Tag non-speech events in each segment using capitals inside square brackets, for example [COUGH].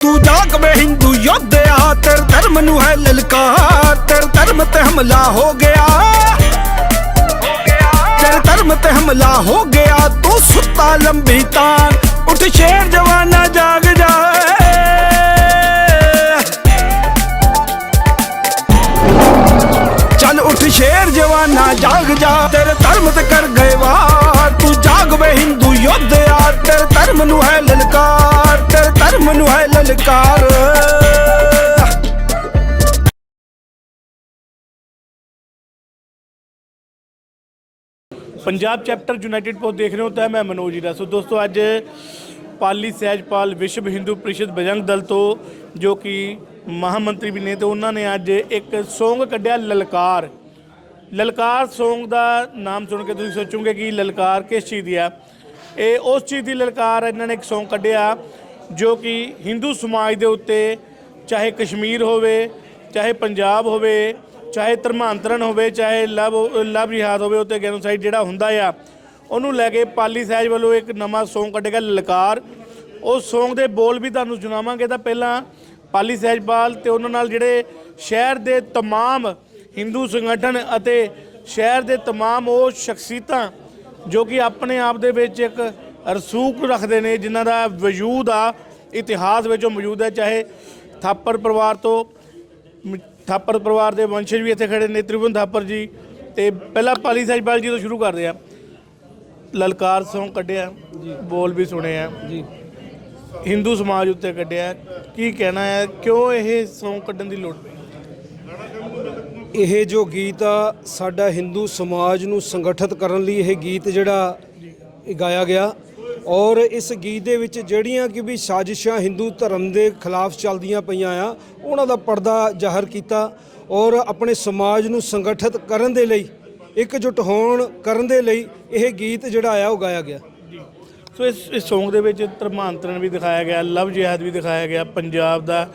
ਤੂੰ ਜਾਗ ਵੇ ਹਿੰਦੂ ਯੋਧਿਆ, ਤੇਰੇ ਧਰਮ ਨੂੰ ਹੈ ਲਲਕਾਰ, ਤੇਰੇ ਧਰਮ ਤੇ ਹਮਲਾ ਹੋ ਗਿਆ। ਤੇਰੇ ਧਰਮ ਤੇ ਹਮਲਾ ਹੋ ਗਿਆ, ਤੂੰ ਸੁੱਤਾ ਲੰਬੀ ਤਾਂ ਉੱਠ ਸ਼ੇਰ ਜਵਾਨਾ ਜਾਗ ਜਾ। ਚੱਲ ਉੱਠ ਸ਼ੇਰ ਜਵਾਨਾ ਜਾਗ ਜਾ, ਤੇਰੇ ਧਰਮ ਤੇ ਕਰ ਗਏ ਵਾਰ, ਤੂੰ ਜਾਗਵੇ ਹਿੰਦੂ ਯੋਧਿਆ। ਤੇਰੇ ਧਰਮ ਨੂੰ ਹੈ ਲਲਕਾਰ, ਤੇਰੇ ਧਰਮ ਨੂੰ ਹੈ ਲਲਕਾਰ। ਪੰਜਾਬ ਚੈਪਟਰ ਯੂਨਾਈਟਿਡ ਪੋਸਟ ਦੇਖ ਰਹੇ ਹੋ, ਤਾਂ ਮੈਂ ਮਨੋਜ ਹੀਰਾ। ਸੋ ਦੋਸਤੋ, ਅੱਜ ਪਾਲੀ ਸਹਿਜਪਾਲ ਵਿਸ਼ਵ ਹਿੰਦੂ ਪ੍ਰੀਸ਼ਦ ਬਜਰੰਗ ਦਲ ਤੋਂ, ਜੋ ਕਿ ਮਹਾਮੰਤਰੀ ਵੀ ਨੇ, ਤੇ ਉਹਨਾਂ ਨੇ ਅੱਜ ਇੱਕ ਸੌਂਗ ਕੱਢਿਆ, ਲਲਕਾਰ। ਲਲਕਾਰ ਸੌਂਗ ਦਾ ਨਾਮ ਸੁਣ ਕੇ ਤੁਸੀਂ ਸੋਚੋਗੇ ਕਿ ਲਲਕਾਰ ਕਿਸ ਚੀਜ਼ ਦੀ ਆ ਇਹ ਉਸ ਚੀਜ਼ ਦੀ ਲਲਕਾਰ ਇਹਨਾਂ ਨੇ ਇੱਕ Song ਕੱਢਿਆ ਜੋ ਕਿ ਹਿੰਦੂ ਸਮਾਜ ਦੇ ਉੱਤੇ ਚਾਹੇ ਕਸ਼ਮੀਰ ਹੋਵੇ ਚਾਹੇ ਪੰਜਾਬ ਹੋਵੇ ਚਾਹੇ ਧਰਮਾਂਤਰਨ ਹੋਵੇ ਚਾਹੇ ਲਵ ਲਵ ਜਿਹਾਦ ਹੋਵੇ ਉੱਤੇ ਗੈਨੋਸਾਈਡ ਜਿਹੜਾ ਹੁੰਦਾ ਆ ਉਹਨੂੰ ਲੈ ਕੇ ਪਾਲੀ ਸਹਿਜ ਵੱਲੋਂ ਇੱਕ ਨਵਾਂ Song ਕੱਢੇਗਾ ਲਲਕਾਰ ਉਸ Song ਦੇ ਬੋਲ ਵੀ ਤੁਹਾਨੂੰ ਸੁਣਾਵਾਂਗੇ ਤਾਂ ਪਹਿਲਾਂ ਪਾਲੀ ਸਹਿਜਪਾਲ ਤੇ ਉਹਨਾਂ ਨਾਲ ਜਿਹੜੇ ਸ਼ਹਿਰ ਦੇ तमाम ਹਿੰਦੂ ਸੰਗਠਨ ਅਤੇ ਸ਼ਹਿਰ ਦੇ तमाम ਉਹ ਸ਼ਖਸੀਅਤਾਂ ਜੋ ਕਿ ਆਪਣੇ ਆਪ ਦੇ ਵਿੱਚ ਇੱਕ ਰਸੂਖ ਰੱਖਦੇ ਨੇ ਜਿਨ੍ਹਾਂ ਦਾ ਵਜੂਦ ਆ ਇਤਿਹਾਸ ਵਿੱਚ ਉਹ ਮੌਜੂਦ ਹੈ। ਚਾਹੇ ਥਾਪਰ ਪਰਿਵਾਰ ਤੋਂ ਥਾਪਰ ਪਰਿਵਾਰ ਦੇ ਵੰਸ਼ਜ ਵੀ ਇੱਥੇ ਖੜੇ ਨੇ ਤ੍ਰਿਭੁਵਨ ਥਾਪਰ ਜੀ। ਤੇ ਪਹਿਲਾਂ ਪਾਲੀ ਸਹਿਜਪਾਲ ਜੀ ਤੋਂ ਸ਼ੁਰੂ ਕਰਦੇ ਆ। ਲਲਕਾਰ Song ਕੱਢਿਆ ਬੋਲ ਵੀ ਸੁਣੇ ਆ। ਜੀ। ਹਿੰਦੂ ਸਮਾਜ ਉੱਤੇ ਕੱਢਿਆ। ਕੀ ਕਹਿਣਾ ਹੈ? ਕਿਉਂ ਇਹ Song ਕੱਢਣ ਦੀ ਲੋੜ ਪਈ? ਇਹ ਜੋ ਗੀਤ ਆ, ਸਾਡਾ ਹਿੰਦੂ ਸਮਾਜ ਨੂੰ ਸੰਗਠਿਤ ਕਰਨ ਲਈ ਇਹ ਗੀਤ ਜਿਹੜਾ ਗਾਇਆ ਗਿਆ। ਔਰ ਇਸ ਗੀਤ ਦੇ ਵਿੱਚ ਜਿਹੜੀਆਂ ਕਿ ਵੀ ਸਾਜ਼ਿਸ਼ਾਂ ਹਿੰਦੂ ਧਰਮ ਦੇ ਖਿਲਾਫ ਚੱਲਦੀਆਂ ਪਈਆਂ ਆ, ਉਹਨਾਂ ਦਾ ਪਰਦਾ ਜ਼ਾਹਰ ਕੀਤਾ। ਔਰ ਆਪਣੇ ਸਮਾਜ ਨੂੰ ਸੰਗਠਿਤ ਕਰਨ ਦੇ ਲਈ, ਇਕਜੁੱਟ ਹੋਣ ਕਰਨ ਦੇ ਲਈ ਇਹ ਗੀਤ ਜਿਹੜਾ ਆ, ਉਹ ਗਾਇਆ ਗਿਆ। ਸੋ ਇਸ ਇਸ Song ਦੇ ਵਿੱਚ ਧਰਮਾਂਤਰਨ ਵੀ ਦਿਖਾਇਆ ਗਿਆ ਲਵ ਜਿਹਾਦ ਵੀ ਦਿਖਾਇਆ ਗਿਆ, ਪੰਜਾਬ ਦਾ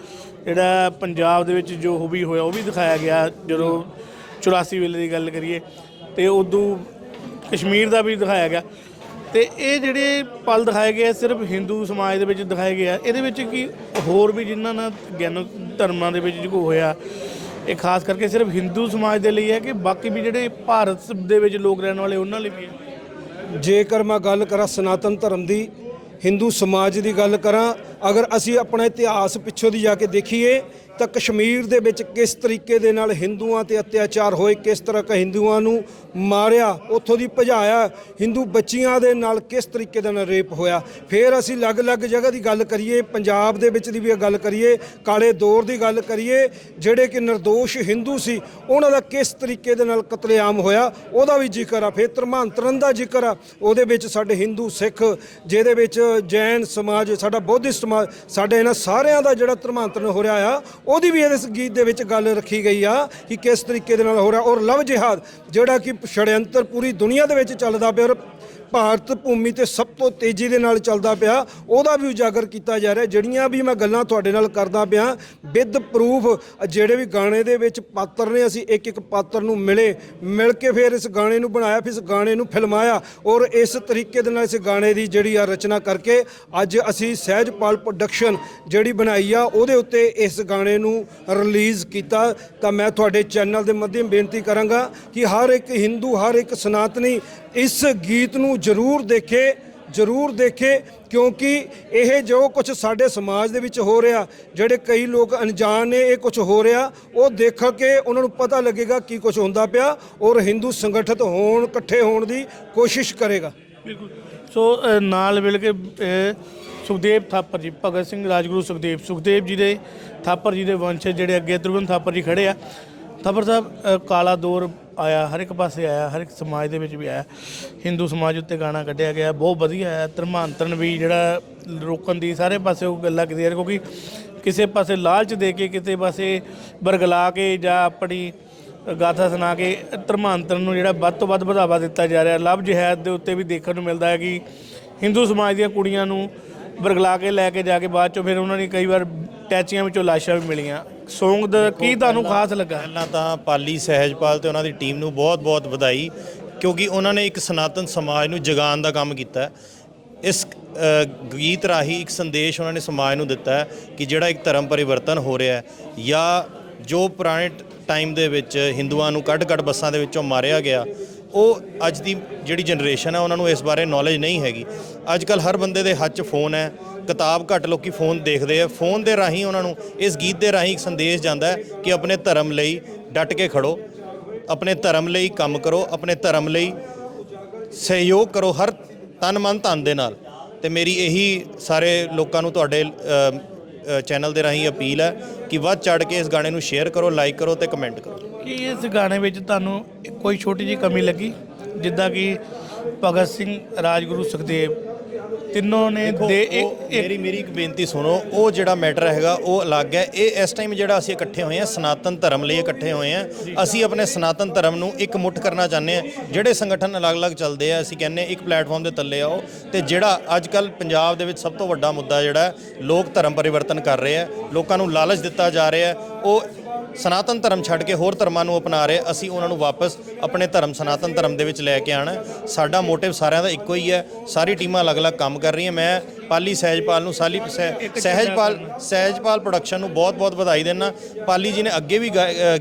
ਜਿਹੜਾ ਪੰਜਾਬ ਦੇ ਵਿੱਚ ਜੋ ਹੋ ਵੀ ਹੋਇਆ, ਉਹ ਵੀ ਦਿਖਾਇਆ ਗਿਆ ਜਦੋਂ 84 ਵੇਲੇ ਦੀ ਗੱਲ ਕਰੀਏ ਤੇ ਉਦੋਂ ਕਸ਼ਮੀਰ ਦਾ ਵੀ ਦਿਖਾਇਆ ਗਿਆ। ਤੇ ਇਹ ਜਿਹੜੇ ਪਲ ਦਿਖਾਏ ਗਏ ਸਿਰਫ ਹਿੰਦੂ ਸਮਾਜ ਦੇ ਵਿੱਚ ਦਿਖਾਏ ਗਏ ਆ। ਇਹਦੇ ਵਿੱਚ ਕੀ ਹੋਰ ਵੀ ਜਿਨ੍ਹਾਂ ਨਾਲ ਗਿਆਨ ਧਰਮਾਂ ਦੇ ਵਿੱਚ ਜੋ ਹੋਇਆ, ਇਹ ਖਾਸ ਕਰਕੇ ਸਿਰਫ ਹਿੰਦੂ ਸਮਾਜ ਦੇ ਲਈ ਹੈ ਕਿ ਬਾਕੀ ਵੀ ਜਿਹੜੇ ਭਾਰਤ ਦੇ ਵਿੱਚ ਲੋਕ ਰਹਿਣ ਵਾਲੇ, ਉਹਨਾਂ ਲਈ ਵੀ ਹੈ? ਜੇਕਰ ਮੈਂ ਗੱਲ ਕਰਾਂ ਸਨਾਤਨ ਧਰਮ ਦੀ ਹਿੰਦੂ ਸਮਾਜ ਦੀ ਗੱਲ ਕਰਾਂ ਅਗਰ ਅਸੀਂ ਆਪਣਾ ਇਤਿਹਾਸ ਪਿੱਛੋਂ ਦੀ ਜਾ ਕੇ ਦੇਖੀਏ ਤਾਂ ਕਸ਼ਮੀਰ ਦੇ ਵਿੱਚ ਕਿਸ ਤਰੀਕੇ ਦੇ ਨਾਲ ਹਿੰਦੂਆਂ ਤੇ ਅਤਿਆਚਾਰ ਹੋਏ, ਕਿਸ ਤਰ੍ਹਾਂ ਕ ਹਿੰਦੂਆਂ ਨੂੰ ਮਾਰਿਆ, ਉੱਥੋਂ ਦੀ ਭਜਾਇਆ, ਹਿੰਦੂ ਬੱਚੀਆਂ ਦੇ ਨਾਲ ਕਿਸ ਤਰੀਕੇ ਦੇ ਨਾਲ ਰੇਪ ਹੋਇਆ? ਫਿਰ ਅਸੀਂ ਅਲੱਗ-ਅਲੱਗ ਜਗ੍ਹਾ ਦੀ ਗੱਲ ਕਰੀਏ, ਪੰਜਾਬ ਦੇ ਵਿੱਚ ਦੀ ਵੀ ਗੱਲ ਕਰੀਏ, ਕਾਲੇ ਦੌਰ ਦੀ ਗੱਲ ਕਰੀਏ, ਜਿਹੜੇ ਕਿ નિર્ਦੋਸ਼ ਹਿੰਦੂ ਸੀ, ਉਹਨਾਂ ਦਾ ਕਿਸ ਤਰੀਕੇ ਦੇ ਨਾਲ ਕਤਲੇਆਮ ਹੋਇਆ, ਉਹਦਾ ਵੀ ਜ਼ਿਕਰ ਆ। ਫਿਰ ਧਰਮਾਂਤਰਨ ਦਾ ਜ਼ਿਕਰ ਆ। ਉਹਦੇ ਵਿੱਚ ਸਾਡੇ ਹਿੰਦੂ ਸਿੱਖ, ਜਿਹਦੇ ਵਿੱਚ ਜੈਨ ਸਮਾਜ, ਸਾਡਾ ਬੌਧਿਸਟ ਸਮਾਜ, ਸਾਡੇ ਇਹਨਾਂ ਸਾਰਿਆਂ ਦਾ ਜਿਹੜਾ ਧਰਮਾਂਤਰਨ ਹੋ ਰਿਹਾ ਆ ਉਹਦੀ ਵੀ ਇਸ ਗੀਤ ਦੇ ਵਿੱਚ ਗੱਲ ਰੱਖੀ ਗਈ ਆ ਕਿ ਕਿਸ ਤਰੀਕੇ ਦੇ ਨਾਲ ਹੋ ਰਿਹਾ ਔਰ ਲਵ ਜਿਹਾਦ, ਜਿਹੜਾ ਕਿ ਛੜਯੰਤਰ ਪੂਰੀ ਦੁਨੀਆ ਦੇ ਵਿੱਚ ਚੱਲਦਾ ਪਿਆ ਔਰ ਭਾਰਤ ਭੂਮੀ ਤੇ ਸਭ ਤੋਂ ਤੇਜ਼ੀ ਦੇ ਨਾਲ ਚੱਲਦਾ ਪਿਆ, ਉਹਦਾ ਵੀ ਉਜਾਗਰ ਕੀਤਾ ਜਾ ਰਿਹਾ। ਜਿਹੜੀਆਂ ਵੀ ਮੈਂ ਗੱਲਾਂ ਤੁਹਾਡੇ ਨਾਲ ਕਰਦਾ ਪਿਆ, ਵਿਦ ਪ੍ਰੂਫ ਜਿਹੜੇ ਵੀ ਗਾਣੇ ਦੇ ਵਿੱਚ ਪਾਤਰ ਨੇ, ਅਸੀਂ ਇੱਕ ਇੱਕ ਪਾਤਰ ਨੂੰ ਮਿਲੇ, ਮਿਲ ਕੇ ਫਿਰ ਇਸ ਗਾਣੇ ਨੂੰ ਬਣਾਇਆ, ਫਿਰ ਇਸ ਗਾਣੇ ਨੂੰ ਫਿਲਮਾਇਆ ਔਰ ਇਸ ਤਰੀਕੇ ਦੇ ਨਾਲ ਇਸ ਗਾਣੇ ਦੀ ਜਿਹੜੀ ਆ ਰਚਨਾ ਕਰਕੇ ਅੱਜ ਅਸੀਂ ਸਹਿਜਪਾਲ ਪ੍ਰੋਡਕਸ਼ਨ ਜਿਹੜੀ ਬਣਾਈ ਆ, ਉਹਦੇ ਉੱਤੇ ਇਸ ਗਾਣੇ ਨੂੰ ਰਿਲੀਜ਼ ਕੀਤਾ। ਤਾਂ ਮੈਂ ਤੁਹਾਡੇ ਚੈਨਲ ਦੇ ਮਾਧਿਅਮ ਬੇਨਤੀ ਕਰਾਂਗਾ ਕਿ ਹਰ ਇੱਕ ਹਿੰਦੂ, ਹਰ ਇੱਕ ਸਨਾਤਨੀ ਇਸ ਗੀਤ ਨੂੰ ਜ਼ਰੂਰ ਦੇਖੇ ਜ਼ਰੂਰ ਦੇਖੇ ਕਿਉਂਕਿ ਇਹ ਜੋ ਕੁਝ ਸਾਡੇ ਸਮਾਜ ਦੇ ਵਿੱਚ ਹੋ ਰਿਹਾ ਜਿਹੜੇ ਕਈ ਲੋਕ ਅਣਜਾਣ ਨੇ ਇਹ ਕੁਝ ਹੋ ਰਿਹਾ ਉਹ ਦੇਖ ਕੇ ਉਹਨਾਂ ਨੂੰ ਪਤਾ ਲੱਗੇਗਾ ਕੀ ਕੁਝ ਹੁੰਦਾ ਪਿਆ ਔਰ ਹਿੰਦੂ ਸੰਗਠਿਤ ਹੋਣ ਇਕੱਠੇ ਹੋਣ ਦੀ ਕੋਸ਼ਿਸ਼ ਕਰੇਗਾ। ਬਿਲਕੁਲ। ਸੋ ਅ, ਨਾਲ ਮਿਲ ਕੇ ਅ, ਸੁਖਦੇਵ ਥਾਪਰ ਜੀ ਭਗਤ ਸਿੰਘ ਰਾਜਗੁਰੂ ਸੁਖਦੇਵ ਸੁਖਦੇਵ ਜੀ ਦੇ ਥਾਪਰ ਜੀ ਦੇ ਵੰਸ਼ ਜਿਹੜੇ ਅੱਗੇ ਤ੍ਰਿਵਨ ਥਾਪਰ ਜੀ ਖੜੇ ਆ। ਥਾਪਰ ਸਾਹਿਬ ਅ, ਕਾਲਾ ਦੌਰ ਆਇਆ, ਹਰ ਇੱਕ ਪਾਸੇ ਆਇਆ, ਹਰ ਇੱਕ ਸਮਾਜ ਦੇ ਵਿੱਚ ਵੀ ਆਇਆ। ਹਿੰਦੂ ਸਮਾਜ ਉੱਤੇ ਗਾਣਾ ਕੱਢਿਆ ਗਿਆ, ਬਹੁਤ ਵਧੀਆ ਹੈ। ਧਰਮਾਂਤਰਨ ਵੀ ਜਿਹੜਾ ਰੋਕਣ ਦੀ ਸਾਰੇ ਪਾਸੇ ਉਹ ਗੱਲਾਂ ਕੀਤੀ ਕਿਉਂਕਿ ਕਿਸੇ ਪਾਸੇ ਲਾਲਚ ਦੇ ਕੇ, ਕਿਸੇ ਪਾਸੇ ਬਰਗਲਾ ਕੇ ਜਾਂ ਆਪਣੀ ਗਾਥਾ ਸੁਣਾ ਕੇ ਧਰਮਾਂਤਰਨ ਨੂੰ ਜਿਹੜਾ ਵੱਧ ਤੋਂ ਵੱਧ ਵਧਾਵਾ ਦਿੱਤਾ ਜਾ ਰਿਹਾ। ਲਵ ਜਹਿਦ ਦੇ ਉੱਤੇ ਵੀ ਦੇਖਣ ਨੂੰ ਮਿਲਦਾ ਹੈ ਕਿ ਹਿੰਦੂ ਸਮਾਜ ਦੀਆਂ ਕੁੜੀਆਂ ਨੂੰ ਬਰਗਲਾ ਕੇ ਲੈ ਕੇ ਜਾ ਕੇ ਬਾਅਦ ਚੋਂ ਫਿਰ ਉਹਨਾਂ ਨੇ ਕਈ ਵਾਰ ਟੈਚੀਆਂ ਵਿੱਚੋਂ ਲਾਸ਼ਾਂ ਵੀ ਮਿਲੀਆਂ। Song ਦਾ ਕੀ ਤੁਹਾਨੂੰ ਖਾਸ ਲੱਗਾ ਪਹਿਲਾਂ ਤਾਂ ਪਾਲੀ ਸਹਿਜਪਾਲ ਤੇ ਉਹਨਾਂ ਦੀ ਟੀਮ ਨੂੰ ਬਹੁਤ-ਬਹੁਤ ਵਧਾਈ ਕਿਉਂਕਿ ਉਹਨਾਂ ਨੇ ਇੱਕ ਸਨਾਤਨ ਸਮਾਜ ਨੂੰ ਜਗਾਉਣ ਦਾ ਕੰਮ ਕੀਤਾ। ਇਸ ਗੀਤ ਰਾਹੀਂ ਇੱਕ ਸੰਦੇਸ਼ ਉਹਨਾਂ ਨੇ ਸਮਾਜ ਨੂੰ ਦਿੱਤਾ ਕਿ ਜਿਹੜਾ ਇੱਕ ਧਰਮ ਪਰਿਵਰਤਨ ਹੋ ਰਿਹਾ ਹੈ ਜਾਂ ਜੋ ਪੁਰਾਣੇ ਟਾਈਮ ਦੇ ਵਿੱਚ ਹਿੰਦੂਆਂ ਨੂੰ ਕੱਢ-ਕੱਢ ਬੱਸਾਂ ਦੇ ਵਿੱਚੋਂ ਮਾਰਿਆ ਗਿਆ ਉਹ ਅੱਜ ਦੀ ਜਿਹੜੀ ਜਨਰੇਸ਼ਨ ਹੈ ਉਹਨਾਂ ਨੂੰ ਇਸ ਬਾਰੇ ਨੌਲੇਜ ਨਹੀਂ ਹੈਗੀ। ਅੱਜ ਕੱਲ ਹਰ ਬੰਦੇ ਦੇ ਹੱਥ 'ਚ ਫੋਨ ਹੈ, ਕਿਤਾਬ ਘੱਟ ਲੋਕੀ ਫੋਨ ਦੇਖਦੇ ਆ। ਫੋਨ ਦੇ ਰਾਹੀਂ ਉਹਨਾਂ ਨੂੰ ਇਸ ਗੀਤ ਦੇ ਰਾਹੀਂ ਇੱਕ ਸੰਦੇਸ਼ ਜਾਂਦਾ ਹੈ ਕਿ ਆਪਣੇ ਧਰਮ ਲਈ ਡਟ ਕੇ ਖੜੋ, ਆਪਣੇ ਧਰਮ ਲਈ ਕੰਮ ਕਰੋ, ਆਪਣੇ ਧਰਮ ਲਈ ਸਹਿਯੋਗ ਕਰੋ ਹਰ ਤਨ ਮਨ ਧਨ ਦੇ ਨਾਲ। ਤੇ ਮੇਰੀ ਇਹੀ ਸਾਰੇ ਲੋਕਾਂ ਨੂੰ ਤੁਹਾਡੇ ਚੈਨਲ ਦੇ ਰਾਹੀਂ ਅਪੀਲ ਹੈ ਕਿ ਵੱਧ ਚੜ ਕੇ ਇਸ ਗਾਣੇ ਨੂੰ ਸ਼ੇਅਰ ਕਰੋ ਲਾਈਕ ਕਰੋ ਤੇ ਕਮੈਂਟ ਕਰੋ। ਕੀ ਇਸ ਗਾਣੇ ਵਿੱਚ ਤੁਹਾਨੂੰ ਕੋਈ ਛੋਟੀ ਜਿਹੀ ਕਮੀ ਲੱਗੀ? ਜਿੱਦਾਂ ਕਿ ਭਗਤ ਸਿੰਘ, ਰਾਜਗੁਰੂ, ਸੁਖਦੇਵ ਤਿੰਨੋਂ ਨੇ ਦੇ ਇੱਕ ਮੇਰੀ ਮੇਰੀ ਇੱਕ ਬੇਨਤੀ ਸੁਣੋ ਉਹ ਜਿਹੜਾ ਮੈਟਰ ਹੈਗਾ ਉਹ ਅਲੱਗ ਹੈ। ਇਹ ਇਸ ਟਾਈਮ ਜਿਹੜਾ ਅਸੀਂ ਇਕੱਠੇ ਹੋਏ ਹਾਂ ਸਨਾਤਨ ਧਰਮ ਲਈ ਇਕੱਠੇ ਹੋਏ ਹਾਂ ਅਸੀਂ ਆਪਣੇ ਸਨਾਤਨ ਧਰਮ ਨੂੰ ਇੱਕ ਮੁੱਠ ਕਰਨਾ ਚਾਹੁੰਦੇ ਹਾਂ। ਜਿਹੜੇ ਸੰਗਠਨ ਅਲੱਗ-ਅਲੱਗ ਚੱਲਦੇ ਆ ਅਸੀਂ ਕਹਿੰਦੇ ਹਾਂ ਇੱਕ ਪਲੇਟਫਾਰਮ ਦੇ ਥੱਲੇ ਆਓ। ਤੇ ਜਿਹੜਾ ਅੱਜ ਕੱਲ ਪੰਜਾਬ ਦੇ ਵਿੱਚ ਸਭ ਤੋਂ ਵੱਡਾ ਮੁੱਦਾ ਜਿਹੜਾ ਲੋਕ ਧਰਮ ਪਰਿਵਰਤਨ ਕਰ ਰਹੇ ਆ ਲੋਕਾਂ ਨੂੰ ਲਾਲਚ ਦਿੱਤਾ ਜਾ ਰਿਹਾ ਉਹ ਸਨਾਤਨ ਧਰਮ ਛੱਡ ਕੇ ਹੋਰ ਧਰਮਾਂ ਨੂੰ ਅਪਣਾ ਰਹੇ ਅਸੀਂ ਉਹਨਾਂ ਨੂੰ ਵਾਪਸ ਆਪਣੇ ਧਰਮ ਸਨਾਤਨ ਧਰਮ ਦੇ ਵਿੱਚ ਲੈ ਕੇ ਆਣਾ। ਸਾਡਾ ਮੋਟਿਵ ਸਾਰਿਆਂ ਦਾ ਇੱਕੋ ਹੀ ਹੈ। ਸਾਰੀ ਟੀਮਾਂ ਅਲੱਗ-ਅਲੱਗ ਕੰਮ ਕਰ ਰਹੀਆਂ। ਮੈਂ ਪਾਲੀ ਸਹਿਜਪਾਲ ਨੂੰ ਸਾਲੀ ਸਹਿ- ਸਹਿਜਪਾਲ ਸਹਿਜਪਾਲ ਪ੍ਰੋਡਕਸ਼ਨ ਨੂੰ ਬਹੁਤ-ਬਹੁਤ ਵਧਾਈ ਦਿੰਦਾ। ਪਾਲੀ ਜੀ ਨੇ ਅੱਗੇ ਵੀ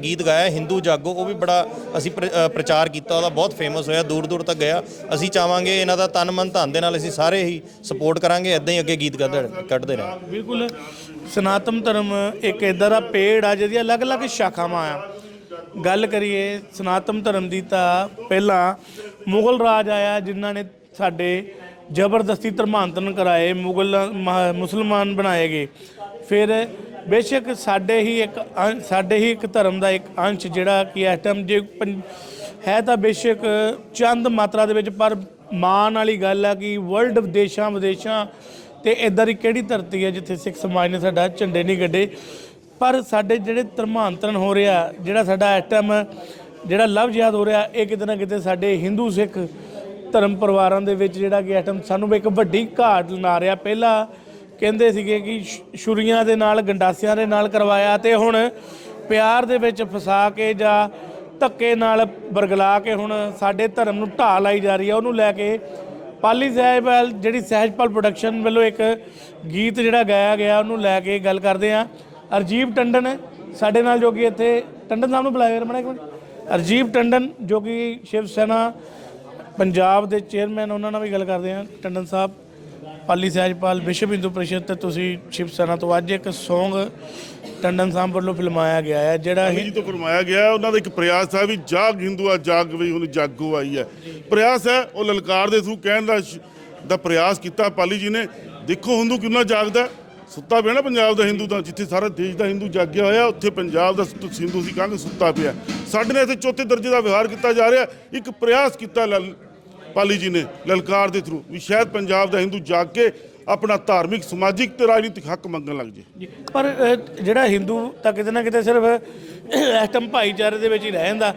ਗੀਤ ਗਾਇਆ ਹਿੰਦੂ ਜਾਗੋ ਉਹ ਵੀ ਬੜਾ ਅਸੀਂ ਪ੍ਰਚਾਰ ਕੀਤਾ ਉਹਦਾ ਬਹੁਤ ਫੇਮਸ ਹੋਇਆ ਦੂਰ-ਦੂਰ ਤੱਕ ਗਿਆ। ਅਸੀਂ ਚਾਹਾਂਗੇ ਇਹਨਾਂ ਦਾ ਤਨ ਮਨ ਧਨ ਦੇ ਨਾਲ ਅਸੀਂ ਸਾਰੇ ਹੀ ਸਪੋਰਟ ਕਰਾਂਗੇ ਇਦਾਂ ਹੀ ਅੱਗੇ ਗੀਤ ਕੱਢ- ਕੱਢਦੇ ਰਹੇ। ਬਿਲਕੁਲ। ਸਨਾਤਨ ਧਰਮ ਇੱਕ ਇਦਾਂ ਦਾ ਪੇੜ ਆ ਜਿਹਦੀਆਂ ਅਲੱਗ-ਅਲੱਗ ਸ਼ਾਖਾਵਾਂ ਆ। ਗੱਲ ਕਰੀਏ ਸਨਾਤਨ ਧਰਮ ਦੀ ਤਾਂ ਪਹਿਲਾਂ ਮੁਗਲ ਰਾਜ ਆਇਆ, ਜਿਨ੍ਹਾਂ ਨੇ ਸਾਡੇ ਜ਼ਬਰਦਸਤੀ ਧਰਮਾਂਤਰਨ ਕਰਾਏ, ਮੁਗਲ ਮਹ- ਮੁਸਲਮਾਨ ਬਣਾਏ ਗਏ। ਫਿਰ ਬੇਸ਼ੱਕ ਸਾਡੇ ਹੀ ਇੱਕ ਅੰਸ਼- ਸਾਡੇ ਹੀ ਇੱਕ ਧਰਮ ਦਾ ਇੱਕ ਅੰਸ਼ ਜਿਹੜਾ ਕਿ ਇਸ ਟਾਈਮ ਜੇ ਪੰ- ਹੈ ਤਾਂ ਬੇਸ਼ੱਕ ਚੰਦ ਮਾਤਰਾ ਦੇ ਵਿੱਚ, ਪਰ ਮਾਣ ਵਾਲੀ ਗੱਲ ਆ ਕਿ ਵਰਲਡ ਦੇਸ਼ਾਂ ਵਿਦੇਸ਼ਾਂ ਤੇ ਇਦਾਂ ਦੀ ਕਿਹੜੀ ਧਰਤੀ ਹੈ ਜਿੱਥੇ ਸਿੱਖ ਸਮਾਜ ਨੇ ਸਾਡਾ ਝੰਡੇ ਨਹੀਂ ਗੱਡੇ ਪਰ ਸਾਡੇ ਜਿਹੜੇ ਧਰਮਾਂਤਰਨ ਹੋ ਰਿਹਾ, ਜਿਹੜਾ ਸਾਡਾ ਆਈਟਮ ਜਿਹੜਾ ਲਵ ਜਿਹਾਦ ਹੋ ਰਿਹਾ, ਇਹ ਕਿਤੇ ਨਾ ਕਿਤੇ ਸਾਡੇ ਹਿੰਦੂ ਸਿੱਖ ਧਰਮ ਪਰਿਵਾਰਾਂ ਦੇ ਵਿੱਚ ਜਿਹੜਾ ਕਿ ਆਈਟਮ ਟਾਈਮ ਸਾਨੂੰ ਇੱਕ ਵੱਡੀ ਘਾਟ ਲਾ ਰਿਹਾ। ਪਹਿਲਾਂ ਕਹਿੰਦੇ ਸੀਗੇ ਕਿ ਛ- ਛੁਰੀਆਂ ਦੇ ਨਾਲ, ਗੰਡਾਸਿਆਂ ਦੇ ਨਾਲ ਕਰਵਾਇਆ ਤੇ ਹੁਣ ਪਿਆਰ ਦੇ ਵਿੱਚ ਫਸਾ ਕੇ ਜਾਂ ਧੱਕੇ ਨਾਲ ਬਰਗਲਾ ਕੇ ਹੁਣ ਸਾਡੇ ਧਰਮ ਨੂੰ ਢਾਹ ਲਾਈ ਜਾ ਰਹੀ ਹੈ। ਉਹਨੂੰ ਲੈ ਕੇ ਪਾਲੀ ਸਾਹਿਬਾਲ ਜਿਹੜੀ ਸਹਿਜਪਾਲ ਪ੍ਰੋਡਕਸ਼ਨ ਵੱਲੋਂ ਇੱਕ ਗੀਤ ਜਿਹੜਾ ਗਾਇਆ ਗਿਆ, ਉਹਨੂੰ ਲੈ ਕੇ ਗੱਲ ਕਰਦੇ ਆ ਅਰਜੀਵ ਟੰਡਨ ਸਾਡੇ ਨਾਲ ਜੋ ਕਿ ਇੱਥੇ, ਟੰਡਨ ਸਾਹਿਬ ਨੂੰ ਬੁਲਾਇਆ ਰਮਣਾ ਇੱਕ ਮਿੰਟ। ਅਰਜੀਵ ਟੰਡਨ ਜੋ ਕਿ ਸ਼ਿਵ ਸੈਨਾ ਪੰਜਾਬ ਦੇ ਚੇਅਰਮੈਨ ਉਹਨਾਂ ਨਾਲ ਵੀ ਗੱਲ ਕਰਦੇ ਆ ਟੰਡਨ ਸਾਹਿਬ। ਪਾਲੀ ਸਹਿਜਪਾਲ ਵਿਸ਼ਵ ਹਿੰਦੂ ਪ੍ਰੀਸ਼ਦ ਤੇ ਤੁਸੀਂ ਸ਼ਿਵ ਸੈਨਾ ਤੋਂ ਅੱਜ ਇੱਕ Song ਟੰਡਨ ਸਾਹਿਬ ਵੱਲੋਂ ਫਿਲਮਾਇਆ ਗਿਆ ਹੈ ਜਿਹੜਾ ਜੀ ਤੋਂ ਫਰਮਾਇਆ ਗਿਆ ਉਹਨਾਂ ਦਾ ਇੱਕ ਪ੍ਰਯਾਸ ਹੈ ਵੀ ਜਾਗ ਹਿੰਦੂਆ ਜਾਗ ਵੀ ਹੁਣ ਜਾਗੋ ਆਈ ਹੈ। ਪ੍ਰਯਾਸ ਹੈ ਉਹ ਲਲਕਾਰ ਦੇ ਥਰੂ ਕਹਿਣ ਦਾ ਸ਼- ਦਾ ਪ੍ਰਯਾਸ ਕੀਤਾ ਪਾਲੀ ਜੀ ਨੇ। ਦੇਖੋ ਹਿੰਦੂ ਕਿੰਨਾ ਜਾਗਦਾ ਹੈ। ਸੁੱਤਾ ਪਿਆ ਨਾ ਪੰਜਾਬ ਦਾ ਹਿੰਦੂ ਤਾਂ ਜਿੱਥੇ ਸਾਰਾ ਦੇਸ਼ ਦਾ ਹਿੰਦੂ ਜਾਗਿਆ ਹੋਇਆ ਉੱਥੇ ਪੰਜਾਬ ਦਾ ਸੁੱਤ- ਹਿੰਦੂ ਸੀ ਕਹਾਂਗੇ ਸੁੱਤਾ ਪਿਆ। ਸਾਡੇ ਨਾਲ ਇੱਥੇ ਚੌਥੇ ਦਰਜੇ ਦਾ ਵਿਵਹਾਰ ਕੀਤਾ ਜਾ ਰਿਹਾ ਇੱਕ ਪ੍ਰਯਾਸ ਕੀਤਾ ਲਲ ਪਾਲੀ ਜੀ ਨੇ ਲਲਕਾਰ ਦੇ ਥਰੂ ਵੀ ਸ਼ਾਇਦ ਪੰਜਾਬ ਦਾ ਹਿੰਦੂ ਜਾਗ ਕੇ ਆਪਣਾ ਧਾਰਮਿਕ ਸਮਾਜਿਕ ਤੇ ਰਾਜਨੀਤਿਕ ਹੱਕ ਮੰਗਣ ਲੱਗ ਜੇ। ਪਰ ਜਿਹੜਾ ਹਿੰਦੂ ਤਾਂ ਕਿਤੇ ਨਾ ਕਿਤੇ ਸਿਰਫ ਐਟਮ ਭਾਈਚਾਰੇ ਦੇ ਵਿੱਚ ਹੀ ਰਹਿ ਜਾਂਦਾ।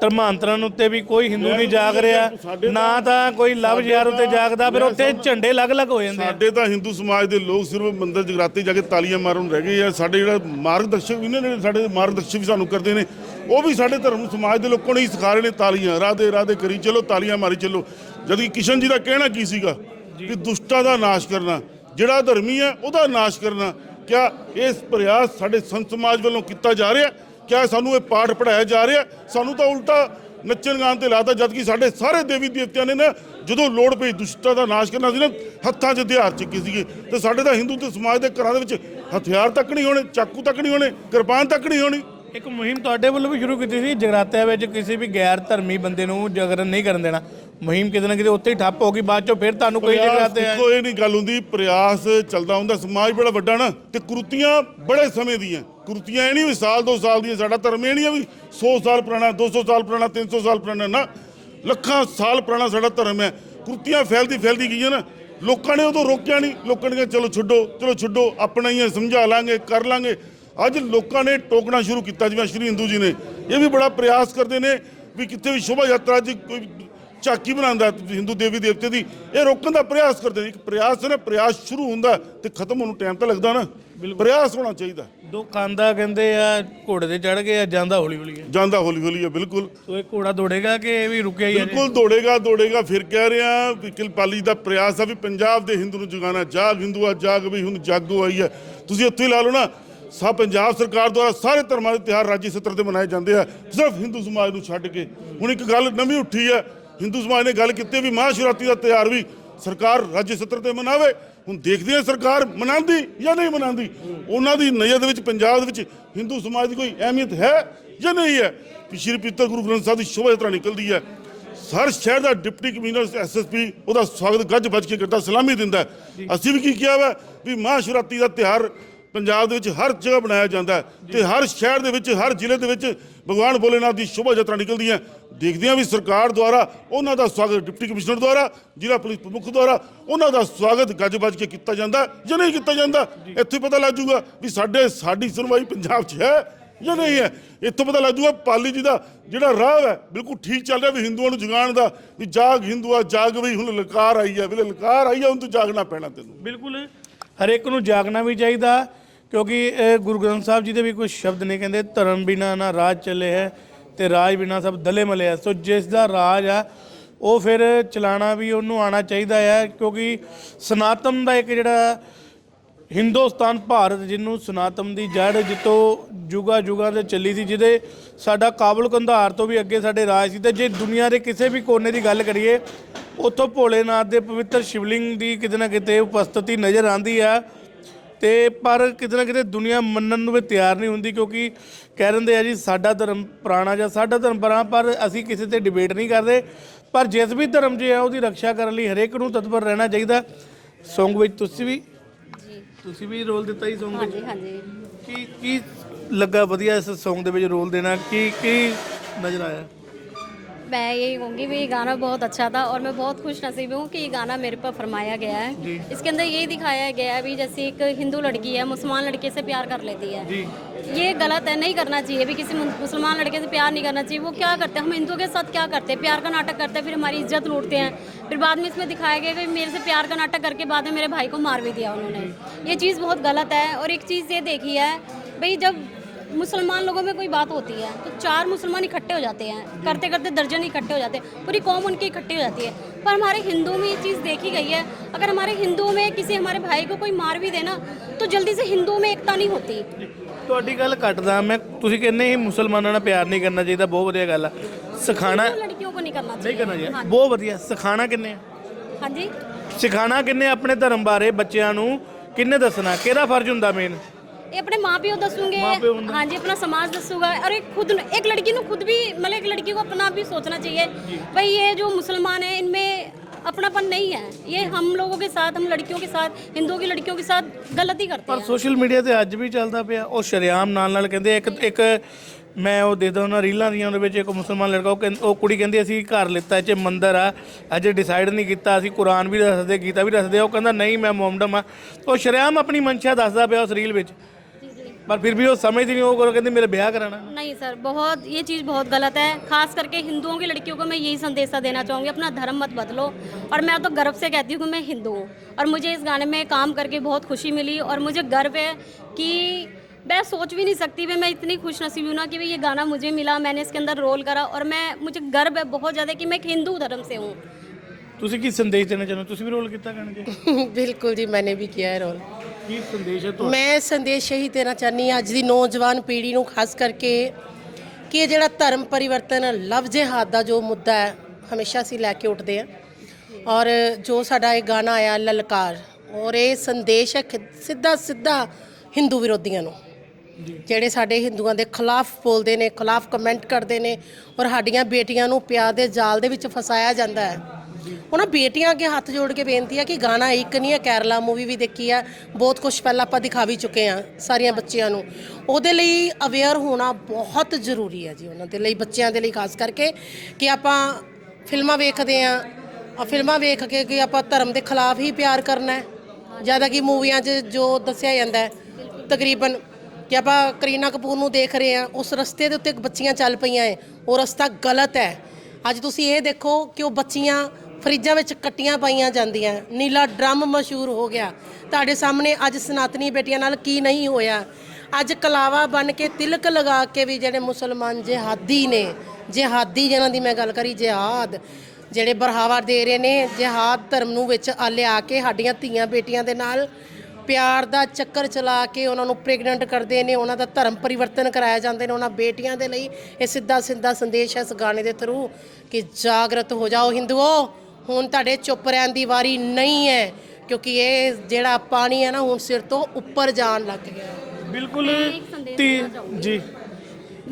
ਧਰਮਾਂਤਰਨ ਉੱਤੇ ਵੀ ਕੋਈ ਹਿੰਦੂ ਨਹੀਂ ਜਾਗ ਰਿਹਾ। ਨਾ ਤਾਂ ਕੋਈ ਲਵ ਜਿਹਾਰ ਉੱਤੇ ਜਾਗਦਾ ਫਿਰ ਉੱਥੇ ਝੰਡੇ ਅਲੱਗ-ਅਲੱਗ ਹੋ ਜਾਂਦੇ ਸਾਡੇ ਤਾਂ ਹਿੰਦੂ ਸਮਾਜ ਦੇ ਲੋਕ ਸਿਰਫ ਮੰਦਰ ਜਗਰਾਤੇ ਜਾ ਕੇ ਤਾਲੀਆਂ ਮਾਰਨ ਰਹਿ ਗਏ ਆ। ਸਾਡੇ ਜਿਹੜਾ ਮਾਰਗਦਰਸ਼ਕ ਵੀ ਨੇ ਸਾਡੇ ਮਾਰਗਦਰਸ਼ਕ ਵੀ ਸਾਨੂੰ ਕਰਦੇ ਨੇ। ਉਹ ਵੀ ਸਾਡੇ ਧਰਮ ਸਮਾਜ ਦੇ ਲੋਕਾਂ ਨੂੰ ਹੀ ਸਿਖਾ ਰਹੇ ਨੇ ਤਾਲੀਆਂ। ਰਾਧੇ ਰਾਧੇ ਕਰੀ, ਚਲੋ ਤਾਲੀਆਂ ਮਾਰੀ, ਚਲੋ। ਜਦ ਕਿ ਕਿਸ਼ਨ ਜੀ ਦਾ ਕਹਿਣਾ ਕੀ ਸੀਗਾ? ਕਿ ਦੁਸ਼ਟਾਂ ਦਾ ਨਾਸ਼ ਕਰਨਾ। ਜਿਹੜਾ ਧਰਮੀ ਹੈ, ਉਹਦਾ ਨਾਸ਼ ਕਰਨਾ। ਕਿਆ ਇਸ ਪ੍ਰਯਾਸ ਸਾਡੇ ਸੰਤ ਸਮਾਜ ਵੱਲੋਂ ਕੀਤਾ ਜਾ ਰਿਹਾ? ਕਿਆ ਸਾਨੂੰ ਇਹ ਪਾਠ ਪੜਾਇਆ ਜਾ ਰਿਹਾ? ਸਾਨੂੰ ਤਾਂ ਉਲਟਾ ਨੱਚਣ ਗਾਣ ਤੇ ਲਾਤਾ ਜਦ ਕਿ ਸਾਡੇ ਸਾਰੇ ਦੇਵੀ ਦੇਵਤਿਆਂ ਨੇ ਨਾ ਜਦੋਂ ਲੋੜ ਪਈ ਦੁਸ਼ਟਤਾ ਦਾ ਨਾਸ਼ ਕਰਨਾ ਸੀ ਨਾ, ਹੱਥਾਂ 'ਚ ਹਥਿਆਰ ਚੱਕੇ ਸੀਗੇ। ਤੇ ਸਾਡੇ ਤਾਂ ਹਿੰਦੂ ਤੇ ਸਮਾਜ ਦੇ ਘਰਾਂ ਦੇ ਵਿੱਚ ਹਥਿਆਰ ਤੱਕ ਨਹੀਂ ਹੋਣੇ, ਚਾਕੂ ਤੱਕ ਨਹੀਂ ਹੋਣੇ, ਕਿਰਪਾਨ ਤੱਕ ਨਹੀਂ ਹੋਣੀ। ਇੱਕ ਮੁਹਿੰਮ ਤੁਹਾਡੇ ਵੱਲੋਂ ਵੀ ਸ਼ੁਰੂ ਕੀਤੀ ਸੀ ਜਗਰਾਤਿਆਂ ਵਿੱਚ ਕਿਸੇ ਵੀ ਗੈਰ ਧਰਮੀ ਬੰਦੇ ਨੂੰ ਜਾਗਰਨ ਨਹੀਂ ਕਰਨ ਦੇਣਾ। ਮੁਹਿੰਮ ਕਿਤੇ ਨਾ ਕਿਤੇ ਉੱਥੇ ਹੀ ਠੱਪ ਹੋ ਗਈ ਬਾਅਦ ਚੋਂ ਫਿਰ ਤੁਹਾਨੂੰ ਕੋਈ ਜਗਰਾਤੇ ਆ ਇਹ ਨਹੀਂ ਗੱਲ ਹੁੰਦੀ ਪ੍ਰਯਾਸ ਚੱਲਦਾ ਹੁੰਦਾ ਸਮਾਜ ਬੜਾ ਵੱਡਾ ਨਾ ਤੇ ਕੁਰਤੀਆਂ ਬੜੇ ਸਮੇਂ ਦੀਆਂ। ਕੁਰਤੀਆਂ ਇਹ ਨਹੀਂ ਵੀ ਸਾਲ ਦੋ ਸਾਲ ਦੀਆਂ ਸਾਡਾ ਧਰਮ ਇਹ ਨਹੀਂ ਆ ਵੀ 100 ਸਾਲ ਪੁਰਾਣਾ 200 ਸਾਲ ਪੁਰਾਣਾ 300 ਸਾਲ ਪੁਰਾਣਾ ਨਾ ਲੱਖਾਂ ਸਾਲ ਪੁਰਾਣਾ ਸਾਡਾ ਧਰਮ ਹੈ। ਕੁਰਤੀਆਂ ਫੈਲਦੀ ਫੈਲਦੀ ਗਈਆਂ ਨਾ ਲੋਕਾਂ ਨੇ ਉਦੋਂ ਰੋਕਿਆ ਨਹੀਂ ਲੋਕਾਂ ਨੇ ਕਿਹਾ ਚਲੋ ਛੱਡੋ ਚਲੋ ਛੱਡੋ ਆਪਣਾ ਹੈ ਸਮਝਾ ਲਾਂਗੇ ਕਰ ਲਾਂਗੇ। ਅੱਜ ਲੋਕਾਂ ਨੇ ਟੋਕਣਾ ਸ਼ੁਰੂ ਕੀਤਾ ਜਿਵੇਂ ਸ਼੍ਰੀ ਹਿੰਦੂ ਜੀ ਨੇ। ਇਹ ਵੀ ਬੜਾ ਪ੍ਰਯਾਸ ਕਰਦੇ ਨੇ ਵੀ ਕਿਤੇ ਵੀ ਸ਼ੋਭਾ ਯਾਤਰਾ 'ਚ ਕੋਈ ਝਾਕੀ ਬਣਾਉਂਦਾ ਹਿੰਦੂ ਦੇਵੀ ਦੇਵਤੇ ਦੀ ਇਹ ਰੋਕਣ ਦਾ ਪ੍ਰਯਾਸ ਕਰਦੇ ਨੇ। ਇੱਕ ਪ੍ਰਯਾਸ ਨਾ ਪ੍ਰਯਾਸ ਸ਼ੁਰੂ ਹੁੰਦਾ ਤੇ ਖਤਮ ਹੋਣ ਨੂੰ ਟਾਈਮ ਤਾਂ ਲੱਗਦਾ ਨਾ। ਪ੍ਰਯਾਸ ਹੋਣਾ ਚਾਹੀਦਾ। ਦੁੱਖ ਆਂਦਾ ਕਹਿੰਦੇ ਆ ਘੋੜੇ ਤੇ ਚੜ ਕੇ ਆ ਜਾਂਦਾ ਹੌਲੀ ਹੌਲੀ ਹੈ ਜਾਂਦਾ ਹੌਲੀ ਹੌਲੀ ਹੈ ਬਿਲਕੁਲ। ਸੋ ਇਹ ਘੋੜਾ ਦੌੜੇਗਾ ਕਿ ਇਹ ਵੀ ਰੁਕਿਆ ਹੀ ਹੈ ਬਿਲਕੁਲ ਦੌੜੇਗਾ ਦੌੜੇਗਾ ਫਿਰ ਕਹਿ ਰਿਹਾ ਵੀ ਕਿਲਪਾਲੀ ਦਾ ਪ੍ਰਯਾਸ ਆ ਵੀ ਪੰਜਾਬ ਦੇ ਹਿੰਦੂ ਨੂੰ ਜਗਾਣਾ ਜਾਗ ਹਿੰਦੂਆ ਜਾਗ ਵੀ ਹੁਣ ਜਾਗੋ ਆਈ ਹੈ ਤੁਸੀਂ ਹੀ ਲਾ ਲਓ ਨਾ ਸਭ ਪੰਜਾਬ ਸਰਕਾਰ ਦੁਆਰਾ ਸਾਰੇ ਧਰਮਾਂ ਦੇ ਤਿਉਹਾਰ ਰਾਜੀ ਸੱਤਰ ਤੇ ਮਨਾਏ ਜਾਂਦੇ ਆ। ਸਿਰਫ ਹਿੰਦੂ ਸਮਾਜ ਨੂੰ ਛੱਡ ਕੇ। ਹੁਣ ਇੱਕ ਗੱਲ ਨਵੀਂ ਉੱਠੀ ਹੈ ਹਿੰਦੂ ਸਮਾਜ ਨੇ ਗੱਲ ਕੀਤੀ ਵੀ ਮਹਾਸ਼ਿਵਰਾਤਰੀ ਦਾ ਤਿਉਹਾਰ ਵੀ ਸਰਕਾਰ ਰਾਜ ਸੱਤਰ ਤੇ ਮਨਾਵੇ। ਹੁਣ ਦੇਖਦੇ ਆ ਸਰਕਾਰ ਮਨਾਉਂਦੀ ਜਾਂ ਨਹੀਂ ਮਨਾਉਂਦੀ। ਉਹਨਾਂ ਦੀ ਨਜ਼ਰ ਦੇ ਵਿੱਚ, ਪੰਜਾਬ ਦੇ ਵਿੱਚ ਹਿੰਦੂ ਸਮਾਜ ਦੀ ਕੋਈ ਅਹਿਮੀਅਤ ਹੈ ਜਾਂ ਨਹੀਂ ਹੈ? ਸ਼੍ਰੀ ਪੀਤਰ ਗੁਰੂ ਗ੍ਰੰਥ ਸਾਹਿਬ ਦੀ ਸ਼ੋਭਾ ਯਾਤਰਾ ਨਿਕਲਦੀ ਹੈ। ਹਰ ਸ਼ਹਿਰ ਦਾ ਡਿਪਟੀ ਕਮਿਸ਼ਨਰ ਐਸਐਸਪੀ ਉਹਦਾ ਸਵਾਗਤ ਗੱਜ ਵੱਜ ਕੇ ਕਰਦਾ, ਸਲਾਮੀ ਦਿੰਦਾ ਅਸੀਂ ਵੀ ਕੀ ਕਿਹਾ ਵਾ? ਵੀ ਮਹਾਸ਼ਿਵਰਾਤਰੀ ਦਾ ਤਿਉਹਾਰ ਪੰਜਾਬ ਦੇ ਵਿੱਚ ਹਰ ਜਗ੍ਹਾ ਬਣਾਇਆ ਜਾਂਦਾ ਤੇ ਹਰ ਸ਼ਹਿਰ ਦੇ ਵਿੱਚ ਹਰ ਜ਼ਿਲ੍ਹੇ ਦੇ ਵਿੱਚ ਭਗਵਾਨ ਭੋਲੇਨਾਥ ਦੀ ਸ਼ੋਭਾ ਯਾਤਰਾ ਨਿਕਲਦੀ ਹੈ। ਦੇਖਦੇ ਹਾਂ ਵੀ ਸਰਕਾਰ ਦੁਆਰਾ ਉਹਨਾਂ ਦਾ ਸਵਾਗਤ ਡਿਪਟੀ ਕਮਿਸ਼ਨਰ ਦੁਆਰਾ ਜ਼ਿਲ੍ਹਾ ਪੁਲਿਸ ਪ੍ਰਮੁੱਖ ਦੁਆਰਾ ਉਹਨਾਂ ਦਾ ਸਵਾਗਤ ਗੱਜ ਵੱਜ ਕੇ ਕੀਤਾ ਜਾਂਦਾ ਜਾਂ ਨਹੀਂ ਕੀਤਾ ਜਾਂਦਾ ਇੱਥੇ ਪਤਾ ਲੱਗ ਜਾਊਗਾ ਵੀ ਸਾਡੇ ਸਾਡੀ ਸੁਣਵਾਈ ਪੰਜਾਬ 'ਚ ਹੈ ਜਾਂ ਨਹੀਂ ਹੈ। ਇੱਥੋਂ ਪਤਾ ਲੱਗ ਜਾਊਗਾ ਪਾਲੀ ਜੀ ਦਾ ਜਿਹੜਾ ਰਾਹ ਹੈ ਬਿਲਕੁਲ ਠੀਕ ਚੱਲ ਰਿਹਾ ਵੀ ਹਿੰਦੂਆਂ ਨੂੰ ਜਗਾਉਣ ਦਾ ਵੀ ਜਾਗ ਹਿੰਦੂਆ ਜਾਗ ਵੀ ਹੁਣ ਲਲਕਾਰ ਆਈ ਹੈ ਵੀ ਲਲਕਾਰ ਆਈ ਹੈ ਹੁਣ ਤੂੰ ਜਾਗਣਾ ਪੈਣਾ ਤੈਨੂੰ। ਬਿਲਕੁਲ ਹਰੇਕ ਨੂੰ ਜਾਗਣਾ ਵੀ ਚਾਹੀਦਾ ਕਿਉਂਕਿ ਅਹ, ਗੁਰੂ ਗ੍ਰੰਥ ਸਾਹਿਬ ਜੀ ਦੇ ਵੀ ਕੋਈ ਸ਼ਬਦ ਨਹੀਂ ਕਹਿੰਦੇ ਧਰਮ ਬਿਨਾ ਨਾ ਰਾਜ ਚੱਲੇ ਹੈ ਤੇ ਰਾਜ ਬਿਨਾ ਸਭ ਦਲੇ ਮਲੇ ਹੈ। ਸੋ ਜਿਸ ਦਾ ਰਾਜ ਆ ਉਹ ਫਿਰ ਚਲਾਣਾ ਵੀ ਉਹਨੂੰ ਆਣਾ ਚਾਹੀਦਾ ਹੈ ਕਿਉਂਕਿ ਸਨਾਤਨ ਦਾ ਇੱਕ ਜਿਹੜਾ ਹਿੰਦੁਸਤਾਨ ਭਾਰਤ ਜਿਹਨੂੰ ਸਨਾਤਨ ਦੀ ਜੜ ਜਿੱਤੋਂ ਜੁਗਾ ਜੁਗਾ ਤੇ ਚੱਲੀ ਸੀ ਜਿਹਦੇ ਸਾਡਾ ਕਾਬਲ ਕੰਧਾਰ ਤੋਂ ਵੀ ਅੱਗੇ ਸਾਡੇ ਰਾਜ ਸੀ। ਤੇ ਜੇ ਦੁਨੀਆ ਦੇ ਕਿਸੇ ਵੀ ਕੋਨੇ ਦੀ ਗੱਲ ਕਰੀਏ ਉੱਥੋਂ ਭੋਲੇਨਾਥ ਦੇ ਪਵਿੱਤਰ ਸ਼ਿਵਲਿੰਗ ਦੀ ਕਿਤੇ ਨਾ ਕਿਤੇ ਉਪਸਥਿਤੀ ਨਜ਼ਰ ਆਂਦੀ ਆ। ਤੇ ਪਰ ਕਿਤੇ ਨਾ ਕਿਤੇ ਦੁਨੀਆ ਮੰਨਣ ਨੂੰ ਵੀ ਤਿਆਰ ਨਹੀਂ ਹੁੰਦੀ ਕਿਉਂਕਿ ਕਹਿ ਦਿੰਦੇ ਆ ਜੀ ਸਾਡਾ ਧਰਮ ਪੁਰਾਣਾ ਜਾਂ ਸਾਡਾ ਧਰਮ ਪੁਰਾਣਾ ਪਰ ਅਸੀਂ ਕਿਸੇ ਤੇ ਡਿਬੇਟ ਨਹੀਂ ਕਰਦੇ। ਪਰ ਜਿਸ ਵੀ ਧਰਮ 'ਚ ਆ ਉਹਦੀ ਰੱਖਿਆ ਕਰਨ ਲਈ ਹਰੇਕ ਨੂੰ ਤਤਪਰ ਰਹਿਣਾ ਚਾਹੀਦਾ। ਸੌਂਗ ਵਿੱਚ ਤੁਸੀਂ ਵੀ? ਜੀ। ਤੁਸੀਂ ਵੀ ਰੋਲ ਦਿੱਤਾ ਹੀ Song ਵਿੱਚ? ਹਾਂਜੀ ਹਾਂਜੀ। ਕੀ ਕੀ ਲੱਗਾ ਵਧੀਆ ਇਸ Song ਦੇ ਵਿੱਚ ਰੋਲ ਦੇਣਾ? ਕੀ ਕੀ ਨਜ਼ਰ ਆਇਆ? मैं यही कहूँगी भी ये गाना बहुत अच्छा था और मैं बहुत खुश नसीब हूँ कि ये गाना मेरे पर फरमाया गया है। इसके अंदर यही दिखाया गया है भी जैसे एक हिंदू लड़की है मुसलमान लड़के से प्यार कर लेती है। ये गलत है नहीं करना चाहिए भी किसी मुसलमान लड़के से प्यार नहीं करना चाहिए वो क्या करते हैं? हम हिंदुओं के साथ क्या करते हैं? प्यार का नाटक करते हैं फिर हमारी इज़्ज़त लूटते हैं। फिर बाद में इसमें दिखाया गया कि मेरे से प्यार का नाटक करके बाद में मेरे भाई को मार भी दिया उन्होंने। ये चीज़ बहुत गलत है और एक चीज़ ये देखी है भाई जब मुसलमान लोगों में कोई बात होती है तो चार मुसलमान इकट्ठे हो जाते हैं करते करते दर्जन इकट्ठे हो जाते हैं पूरी कौम उनकी इकट्ठी हो जाती है पर हमारे हिंदुओं में ये चीज़ देखी गई है अगर हमारे हिंदुओं में किसी हमारे भाई को कोई मार भी देना तो जल्दी से हिंदुओं में एकता नहीं होती ਤੁਹਾਡੀ ਗੱਲ ਕੱਟਦਾ ਮੈਂ ਤੁਸੀਂ ਕਹਿੰਦੇ ਸੀ ਮੁਸਲਮਾਨਾਂ ਨਾਲ ਪਿਆਰ ਨਹੀਂ ਕਰਨਾ ਚਾਹੀਦਾ ਬਹੁਤ ਵਧੀਆ ਗੱਲ ਆ ਸਿਖਾਣਾ तो लड़कियों को नहीं करना ਨਹੀਂ चाहिए ਕਰਨਾ ਚਾਹੀਦਾ हाँ ਬਹੁਤ ਵਧੀਆ ਸਿਖਾਣਾ ਕਿੰਨੇ ਆ? हाँ जी ਸਿਖਾਣਾ ਕਿੰਨੇ ਆਪਣੇ ਧਰਮ ਬਾਰੇ ਬੱਚਿਆਂ ਨੂੰ ਕਿੰਨੇ ਦੱਸਣਾ ਕਿਹਦਾ ਫਰਜ਼ ਹੁੰਦਾ ਮੇਨ ये अपने माँ प्यो दसूंगे माँ-प्यो होंगे। हाँ जी अपना समाज दसूंगा और एक खुद एक लड़की ने खुद भी मतलब एक लड़की को अपना भी सोचना चाहिए भाई ये जो मुसलमान है इनमें अपनापन नहीं है ये हम लोगों के साथ हम लड़कियों के साथ हिंदुओं की लड़कियों के साथ गलती करते ਪਰ हैं ਸੋਸ਼ਲ ਮੀਡੀਆ ਤੇ ਅੱਜ ਵੀ ਚੱਲਦਾ ਪਿਆ ਉਹ ਸ਼ਰੇਆਮ ਨਾਲ ਨਾਲ ਕਹਿੰਦੇ ਇੱਕ ਇੱਕ ਮੈਂ ਉਹ ਦੇਖਦਾ ਉਹਨਾਂ ਰੀਲਾਂ ਦੀਆਂ ਉਹਦੇ ਵਿੱਚ ਇੱਕ ਮੁਸਲਮਾਨ ਲੜਕਾ ਉਹ ਕਹਿੰ- ਉਹ ਕੁੜੀ ਕਹਿੰਦੀ ਅਸੀਂ ਘਰ ਲਿੱਤਾ ਇਹ ਚ ਮੰਦਰ ਆ ਅਜੇ ਡਿਸਾਈਡ ਨਹੀਂ ਕੀਤਾ ਅਸੀਂ ਕੁਰਾਨ ਵੀ ਦੱਸਦੇ ਗੀਤਾ ਵੀ ਦੱਸਦੇ ਉਹ ਕਹਿੰਦਾ ਨਹੀਂ ਮੈਂ ਮੁਹੰਮਦਮ ਆ ਉਹ ਸ਼ਰੇਆਮ ਆਪਣੀ ਮਨਸ਼ਾ ਦੱਸਦਾ ਪਿਆ ਉਸ ਰੀਲ ਵਿੱਚ पर फिर भी वो समझती नहीं, वो कहते मेरा ब्याह कराना। नहीं सर, बहुत, ये चीज़ बहुत गलत है। खास करके हिंदुओं की लड़कियों को मैं यही संदेशा देना चाहूँगी, अपना धर्म मत बदलो। और मैं तो गर्व से कहती हूँ कि मैं हिंदू हूँ। और मुझे इस गाने में काम करके बहुत खुशी मिली और मुझे गर्व है कि मैं सोच भी नहीं सकती, मैं मैं इतनी खुश नसीब हूँ ना कि ये गाना मुझे मिला, मैंने इसके अंदर रोल करा। और मैं, मुझे गर्व है बहुत ज़्यादा कि मैं एक हिंदू धर्म से हूँ। ਤੁਸੀਂ ਕੀ ਸੰਦੇਸ਼ ਦੇਣਾ ਚਾਹੁੰਦੇ ਹੋ? ਤੁਸੀਂ ਵੀ ਰੋਲ ਕੀਤਾ 'ਚ [LAUGHS] ਬਿਲਕੁਲ ਜੀ ਮੈंने ਵੀ ਕੀਤਾ ਹੈ ਰੋਲ। ਕੀ ਸੰਦੇਸ਼ ਹੈ ਤੁਹਾਡਾ? ਮੈਂ ਸੰਦੇਸ਼ ਇਹੀ ਦੇਣਾ ਚਾਹਨੀ ਹਾਂ ਅੱਜ ਦੀ ਨੌਜਵਾਨ ਪੀੜ੍ਹੀ ਨੂੰ ਖਾਸ ਕਰਕੇ ਕਿ ਇਹ ਜਿਹੜਾ ਧਰਮ ਪਰਿਵਰਤਨ ਲਵ ਜਿਹਾਦ ਦਾ ਜੋ ਮੁੱਦਾ ਹੈ ਹਮੇਸ਼ਾ ਅਸੀਂ ਲੈ ਕੇ ਉੱਠਦੇ ਹਾਂ। ਔਰ ਜੋ ਸਾਡਾ ਇਹ ਗਾਣਾ ਆਇਆ ਲਲਕਾਰ ਔਰ ਇਹ ਸੰਦੇਸ਼ ਹੈ ਖਿ- ਸਿੱਧਾ ਸਿੱਧਾ ਹਿੰਦੂ ਵਿਰੋਧੀਆਂ ਨੂੰ। ਜਿਹੜੇ ਸਾਡੇ ਹਿੰਦੂਆਂ ਦੇ ਖਿਲਾਫ ਬੋਲਦੇ ਨੇ ਖਿਲਾਫ ਕਮੈਂਟ ਕਰਦੇ ਨੇ ਔਰ ਸਾਡੀਆਂ ਬੇਟੀਆਂ ਨੂੰ ਪਿਆਰ ਦੇ ਜਾਲ ਦੇ ਵਿੱਚ ਫਸਾਇਆ ਜਾਂਦਾ ਹੈ। ਉਹਨਾਂ ਬੇਟੀਆਂ ਅੱਗੇ ਹੱਥ ਜੋੜ ਕੇ ਬੇਨਤੀ ਹੈ ਕਿ ਗਾਣਾ ਇੱਕ ਨਹੀਂ ਹੈ, ਕੇਰਲਾ ਮੂਵੀ ਵੀ ਦੇਖੀ ਆ। ਬਹੁਤ ਕੁਝ ਪਹਿਲਾਂ ਆਪਾਂ ਦਿਖਾ ਵੀ ਚੁੱਕੇ ਆ ਸਾਰੀਆਂ ਬੱਚਿਆਂ ਨੂੰ। ਉਹਦੇ ਲਈ ਅਵੇਅਰ ਹੋਣਾ ਬਹੁਤ ਜ਼ਰੂਰੀ ਹੈ ਜੀ ਉਹਨਾਂ ਦੇ ਲਈ, ਬੱਚਿਆਂ ਦੇ ਲਈ, ਖਾਸ ਕਰਕੇ ਕਿ ਆਪਾਂ ਫਿਲਮਾਂ ਵੇਖਦੇ ਆ। ਆ ਫਿਲਮਾਂ ਵੇਖ ਕੇ ਕਿ ਆਪਾਂ ਧਰਮ ਦੇ ਖਿਲਾਫ ਹੀ ਪਿਆਰ ਕਰਨਾ ਹੈ। ਜ਼ਿਆਦਾ ਕਿ ਮੂਵੀਆਂ 'ਚ ਜੋ ਦੱਸਿਆ ਜਾਂਦਾ ਹੈ, ਤਕਰੀਬਨ ਕਿ ਆਪਾਂ ਕਰੀਨਾ ਕਪੂਰ ਨੂੰ ਦੇਖ ਰਹੇ ਆ, ਉਸ ਰਸਤੇ ਦੇ ਉੱਤੇ ਬੱਚੀਆਂ ਚੱਲ ਪਈਆਂ ਹੈ, ਉਹ ਰਸਤਾ ਗਲਤ ਹੈ। ਅੱਜ ਤੁਸੀਂ ਇਹ ਦੇਖੋ ਕਿ ਉਹ ਬੱਚੀਆਂ ਫਰਿੱਜਾਂ ਵਿੱਚ ਕੱਟੀਆਂ ਪਾਈਆਂ ਜਾਂਦੀਆਂ। ਨੀਲਾ ਡਰਮ ਮਸ਼ਹੂਰ ਹੋ ਗਿਆ। ਤੁਹਾਡੇ ਸਾਹਮਣੇ ਅੱਜ ਸਨਾਤਨੀ ਬੇਟੀਆਂ ਨਾਲ ਕੀ ਨਹੀਂ ਹੋਇਆ? ਅੱਜ ਕਲਾਵਾ ਬਣ ਕੇ ਤਿਲਕ ਲਗਾ ਕੇ ਵੀ ਜਿਹੜੇ ਮੁਸਲਮਾਨ ਜਿਹਾਦੀ ਨੇ, ਜਿਹਾਦੀ ਜਿਹਨਾਂ ਦੀ ਮੈਂ ਗੱਲ ਕਰੀ, ਜਿਹਾਦ, ਜਿਹੜੇ ਬਰਹਾਵਾ ਦੇ ਰਹੇ ਨੇ, ਜਿਹਾਦ ਧਰਮ ਨੂੰ ਵਿੱਚ ਲਿਆ ਕੇ ਸਾਡੀਆਂ ਧੀਆਂ ਬੇਟੀਆਂ ਦੇ ਨਾਲ ਪਿਆਰ ਦਾ ਚੱਕਰ ਚਲਾ ਕੇ ਉਹਨਾਂ ਨੂੰ ਪ੍ਰੈਗਨੈਂਟ ਕਰਦੇ ਨੇ, ਉਹਨਾਂ ਦਾ ਧਰਮ ਪਰਿਵਰਤਨ ਕਰਾਇਆ ਜਾਂਦੇ ਨੇ, ਉਹਨਾਂ ਬੇਟੀਆਂ ਦੇ ਲਈ ਇਹ ਸਿੱਧਾ ਸਿੱਧਾ ਸੰਦੇਸ਼ ਹੈ ਇਸ ਗਾਣੇ ਦੇ ਥਰੂ ਕਿ ਜਾਗਰਤ ਹੋ ਜਾਓ ਹਿੰਦੂਓ। ਹੁਣ ਤੁਹਾਡੇ ਚੁੱਪ ਰਹਿਣ ਦੀ ਵਾਰੀ ਨਹੀਂ ਹੈ ਕਿਉਂਕਿ ਇਹ ਜਿਹੜਾ ਪਾਣੀ ਹੈ ਨਾ ਹੁਣ ਸਿਰ ਤੋਂ ਉੱਪਰ ਜਾਣ ਲੱਗ ਗਿਆ ਹੈ। ਬਿल्कुल मैं एक संदेश ती देना चाहूंगी। जी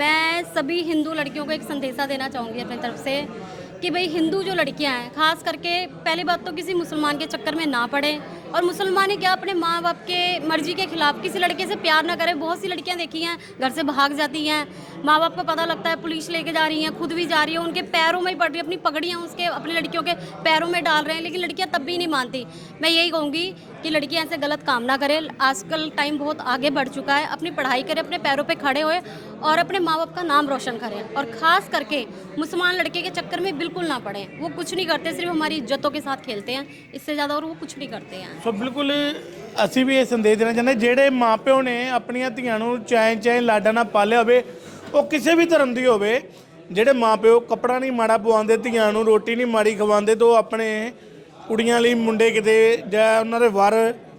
मैं सभी हिंदू लड़कियों को एक संदेशा देना चाहूँगी अपनी तरफ से कि भाई हिंदू जो लड़कियां हैं खास करके पहली बात तो किसी मुसलमान के चक्कर में ना पड़े और मुसलमान क्या अपने माँ बाप के मर्ज़ी के खिलाफ किसी लड़के से प्यार ना करें? बहुत सी लड़कियाँ देखी हैं, घर से भाग जाती हैं। माँ बाप को पता लगता है पुलिस लेके जा रही हैं, खुद भी जा रही है, उनके पैरों में ही पड़ रही है, अपनी पगड़ियाँ उसके, अपनी लड़कियों के पैरों में डाल रहे हैं, लेकिन लड़कियाँ तब भी नहीं मानती। मैं यही कहूँगी कि लड़कियाँ ऐसे गलत काम ना करें। आजकल टाइम बहुत आगे बढ़ चुका है। अपनी पढ़ाई करें, अपने पैरों पर खड़े होए और अपने माँ बाप का नाम रोशन करें और ख़ास करके मुसलमान लड़के के चक्कर में बिल्कुल ना पड़े। वो कुछ नहीं करते, सिर्फ़ हमारी इज्जतों के साथ खेलते हैं। इससे ज़्यादा और वो कुछ नहीं करते हैं। ਸੋ ਬਿਲਕੁਲ ਅਸੀਂ ਵੀ ਇਹ ਸੰਦੇਸ਼ ਦੇਣਾ ਚਾਹੁੰਦੇ ਜਿਹੜੇ ਮਾਪਿਓ ਨੇ ਆਪਣੀਆਂ ਧੀਆਂ ਨੂੰ ਚਾਏ ਚਾਏ ਲਾਡਾ ਨਾਲ ਪਾਲਿਆ ਹੋਵੇ, ਉਹ ਕਿਸੇ ਵੀ ਧਰਮ ਦੀ ਹੋਵੇ, ਜਿਹੜੇ ਮਾਪਿਓ ਕੱਪੜਾ ਨਹੀਂ ਮਾੜਾ ਪਵਾਉਂਦੇ, ਧੀਆਂ ਨੂੰ ਰੋਟੀ ਨਹੀਂ ਮਾੜੀ ਖਵਾਉਂਦੇ, ਤਾਂ ਉਹ ਆਪਣੇ ਕੁੜੀਆਂ ਲਈ ਮੁੰਡੇ ਕਿਤੇ ਜਾਂ ਉਹਨਾਂ ਦੇ ਵਰ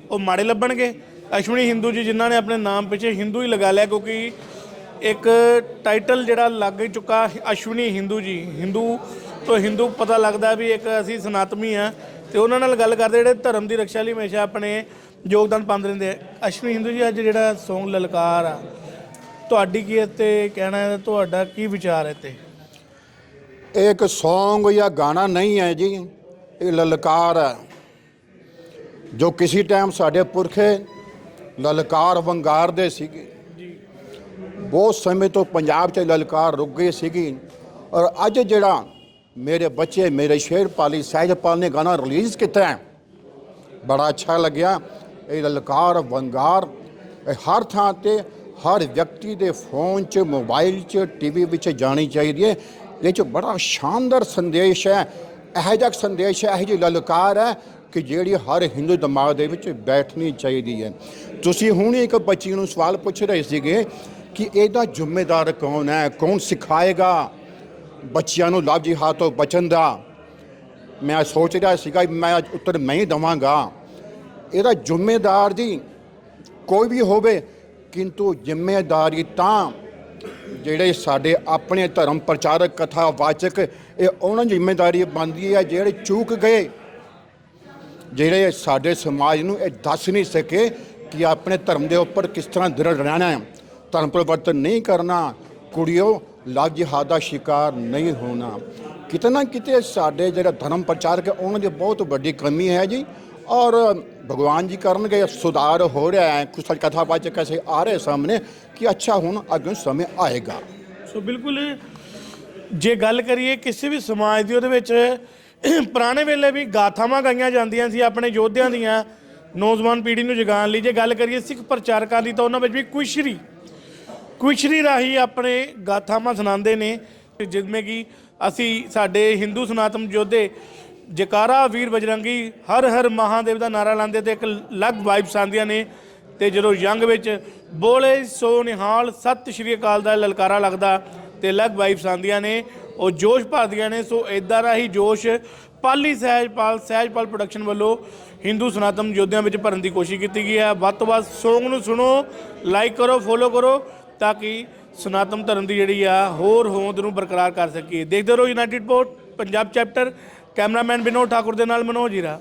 ਉਹ ਮਾੜੇ ਲੱਭਣਗੇ। ਅਸ਼ਵਨੀ ਹਿੰਦੂ ਜੀ ਜਿਨ੍ਹਾਂ ਨੇ ਆਪਣੇ ਨਾਮ ਪਿੱਛੇ ਹਿੰਦੂ ਹੀ ਲਗਾ ਲਿਆ, ਕਿਉਂਕਿ ਇੱਕ ਟਾਈਟਲ ਜਿਹੜਾ ਲੱਗ ਚੁੱਕਾ ਅਸ਼ਵਨੀ ਹਿੰਦੂ ਜੀ, ਹਿੰਦੂ ਤੋਂ ਹਿੰਦੂ ਪਤਾ ਲੱਗਦਾ ਵੀ ਇੱਕ ਅਸੀਂ ਸਨਾਤਮੀ ਆ ਤੇ ਉਹਨਾਂ ਨਾਲ ਗੱਲ ਕਰਦੇ ਜਿਹੜੇ ਧਰਮ ਦੀ ਰੱਖਿਆ ਲਈ ਹਮੇਸ਼ਾ ਆਪਣੇ ਯੋਗਦਾਨ ਪਾਉਂਦੇ ਰਹਿੰਦੇ ਆ। ਅਸ਼ਵਨੀ ਹਿੰਦੂ ਜੀ ਅੱਜ ਜਿਹੜਾ ਸੌਂਗ ਲਲਕਾਰ ਆ ਤੁਹਾਡੀ ਕੀ ਤੇ ਕਹਿਣਾ ਹੈ ਤੁਹਾਡਾ ਕੀ ਵਿਚਾਰ ਹੈ ਤੇ ਇਹ ਇੱਕ Song ਜਾਂ ਗਾਣਾ ਨਹੀਂ ਹੈ ਜੀ ਇਹ ਲਲਕਾਰ ਹੈ। ਜੋ ਕਿਸੇ ਟਾਈਮ ਸਾਡੇ ਪੁਰਖੇ ਲਲਕਾਰ ਵੰਗਾਰਦੇ ਸੀਗੇ। ਬਹੁਤ ਸਮੇਂ ਤੋਂ ਪੰਜਾਬ 'ਚ ਲਲਕਾਰ ਰੁਕ ਗਈ ਸੀਗੀ। ਔਰ ਅੱਜ ਜਿਹੜਾ ਮੇਰੇ ਬੱਚੇ ਮੇਰੇ ਸ਼ੇਰਪਾਲੀ ਸਹਿਜਪਾਲ ਨੇ ਗਾਣਾ ਰਿਲੀਜ਼ ਕੀਤਾ ਹੈ ਬੜਾ ਅੱਛਾ ਲੱਗਿਆ ਇਹ ਲਲਕਾਰ ਵੰਗਾਰ ਹਰ ਥਾਂ ਤੇ ਹਰ ਵਿਅਕਤੀ ਦੇ ਫੋਨ 'ਚ ਮੋਬਾਈਲ 'ਚ ਟੀਵੀ ਵਿੱਚ ਜਾਣੀ ਚਾਹੀਦੀ ਹੈ ਇਹ 'ਚ ਬੜਾ ਸ਼ਾਨਦਾਰ ਸੰਦੇਸ਼ ਹੈ ਇਹੋ ਜਿਹਾ ਸੰਦੇਸ਼ ਹੈ ਇਹੋ ਜਿਹੀ ਲਲਕਾਰ ਹੈ ਕਿ ਜਿਹੜੀ ਹਰ ਹਿੰਦੂ ਦਿਮਾਗ ਦੇ ਵਿੱਚ ਬੈਠਣੀ ਚਾਹੀਦੀ ਹੈ ਤੁਸੀਂ ਹੁਣ ਇੱਕ ਬੱਚੀ ਨੂੰ ਸਵਾਲ ਪੁੱਛ ਰਹੇ ਸੀਗੇ ਕਿ ਇਹਦਾ ਜ਼ਿੰਮੇਦਾਰ ਕੌਣ ਹੈ ਕੌਣ ਸਿਖਾਏਗਾ ਬੱਚਿਆਂ ਨੂੰ ਲਵ ਜਿਹਾਦ ਤੋਂ ਬਚਣ ਦਾ ਮੈਂ ਸੋਚ ਰਿਹਾ ਸੀਗਾ ਮੈਂ ਅੱਜ ਉੱਤਰ ਮੈਂ ਹੀ ਦਵਾਂਗਾ। ਇਹਦਾ ਜ਼ਿੰਮੇਦਾਰ ਦੀ ਕੋਈ ਵੀ ਹੋਵੇ, ਕਿੰਤੂ ਜ਼ਿੰਮੇਦਾਰੀ ਤਾਂ ਜਿਹੜੇ ਸਾਡੇ ਆਪਣੇ ਧਰਮ ਪ੍ਰਚਾਰਕ ਕਥਾ ਵਾਚਕ ਇਹ ਉਹਨਾਂ ਦੀ ਜ਼ਿੰਮੇਦਾਰੀ ਬਣਦੀ ਹੈ ਜਿਹੜੇ ਚੂਕ ਗਏ। ਜਿਹੜੇ ਸਾਡੇ ਸਮਾਜ ਨੂੰ ਇਹ ਦੱਸ ਨਹੀਂ ਸਕੇ ਕਿ ਆਪਣੇ ਧਰਮ ਦੇ ਉੱਪਰ ਕਿਸ ਤਰ੍ਹਾਂ ਦ੍ਰਿੜ ਰਹਿਣਾ ਹੈ। ਧਰਮ ਪਰਿਵਰਤਨ ਨਹੀਂ ਕਰਨਾ। ਕੁੜੀਓ ਲਵ ਜਿਹਾਦ ਦਾ ਸ਼ਿਕਾਰ ਨਹੀਂ ਹੋਣਾ। ਕਿਤੇ ਨਾ ਕਿਤੇ ਸਾਡੇ ਜਿਹੜਾ ਧਰਮ ਪ੍ਰਚਾਰਕ ਹੈ ਉਹਨਾਂ ਦੀ ਬਹੁਤ ਵੱਡੀ ਕਮੀ ਹੈ ਜੀ। ਔਰ ਭਗਵਾਨ ਜੀ ਕਰਨਗੇ, ਸੁਧਾਰ ਹੋ ਰਿਹਾ ਹੈ। ਕੁਝ ਕਥਾਵਾਚਕ ਐਸੇ ਆ ਰਹੇ ਸਾਹਮਣੇ ਕਿ ਅੱਛਾ, ਹੁਣ ਅੱਗੇ ਸਮੇਂ ਆਏਗਾ। ਸੋ ਬਿਲਕੁਲ, ਜੇ ਗੱਲ ਕਰੀਏ ਕਿਸੇ ਵੀ ਸਮਾਜ ਦੀ, ਉਹਦੇ ਵਿੱਚ ਪੁਰਾਣੇ ਵੇਲੇ ਵੀ ਗਾਥਾਵਾਂ ਗਾਈਆਂ ਜਾਂਦੀਆਂ ਸੀ ਆਪਣੇ ਯੋਧਿਆਂ ਦੀਆਂ, ਨੌਜਵਾਨ ਪੀੜ੍ਹੀ ਨੂੰ ਜਗਾਉਣ ਲਈ। ਜੇ ਗੱਲ ਕਰੀਏ ਸਿੱਖ ਪ੍ਰਚਾਰਕਾਂ ਦੀ, ਤਾਂ ਉਹਨਾਂ ਵਿੱਚ ਵੀ ਕੁਸ਼ਰੀ ਕੁਸ਼ਰੀ ਰਾਹੀਂ ਆਪਣੇ ਗਾਥਾਵਾਂ ਸੁਣਾਉਂਦੇ ਨੇ ਜਿਵੇਂ ਕਿ ਅਸੀਂ ਸਾਡੇ ਹਿੰਦੂ ਸਨਾਤਨ ਯੋਧੇ ਜਕਾਰਾ, ਵੀਰ ਬਜਰੰਗੀ ਹਰ ਹਰ ਮਹਾਦੇਵ ਦਾ ਨਾਰਾ ਲਾਉਂਦੇ ਤੇ ਇੱਕ ਅਲੱਗ ਵਾਈਬਸ ਆਉਂਦੀਆਂ ਨੇ ਤੇ ਜਦੋਂ ਯੰਗ ਵਿੱਚ ਬੋਲੇ ਸੋ ਨਿਹਾਲ, ਸਤਿ ਸ਼੍ਰੀ ਅਕਾਲ ਦਾ ਲਲਕਾਰਾ ਲੱਗਦਾ ਤੇ ਅਲੱਗ ਵਾਈਬਸ ਆਉਂਦੀਆਂ ਨੇ, ਉਹ ਜੋਸ਼ ਭਰਦੀਆਂ ਨੇ, ਸੋ ਇਦਾਂ ਦਾ ਹੀ ਜੋਸ਼ ਪਾਲੀ ਸਹਿਜਪਾਲ ਸਹਿਜਪਾਲ ਪ੍ਰੋਡਕਸ਼ਨ ਵੱਲੋਂ ਹਿੰਦੂ ਸਨਾਤਨ ਯੋਧਿਆਂ ਵਿੱਚ ਭਰਨ ਦੀ ਕੋਸ਼ਿਸ਼ ਕੀਤੀ ਗਈ ਹੈ। ਵੱਧ ਤੋਂ ਵੱਧ ਸੌਂਗ ਨੂੰ ਸੁਣੋ ਲਾਈਕ ਕਰੋ ਫੋਲੋ ਕਰੋ। ਤਾਂ ਕਿ ਸਨਾਤਨ ਧਰਮ ਦੀ ਜਿਹੜੀ ਆ, ਹੋਰ ਹੋਂਦ ਨੂੰ ਬਰਕਰਾਰ ਕਰ ਸਕੀਏ। ਦੇਖਦੇ ਰਹੋ united post Punjab chapter cameraman Vinod Thakur ਦੇ ਨਾਲ ਮਨੋਜ ਹੀਰਾ।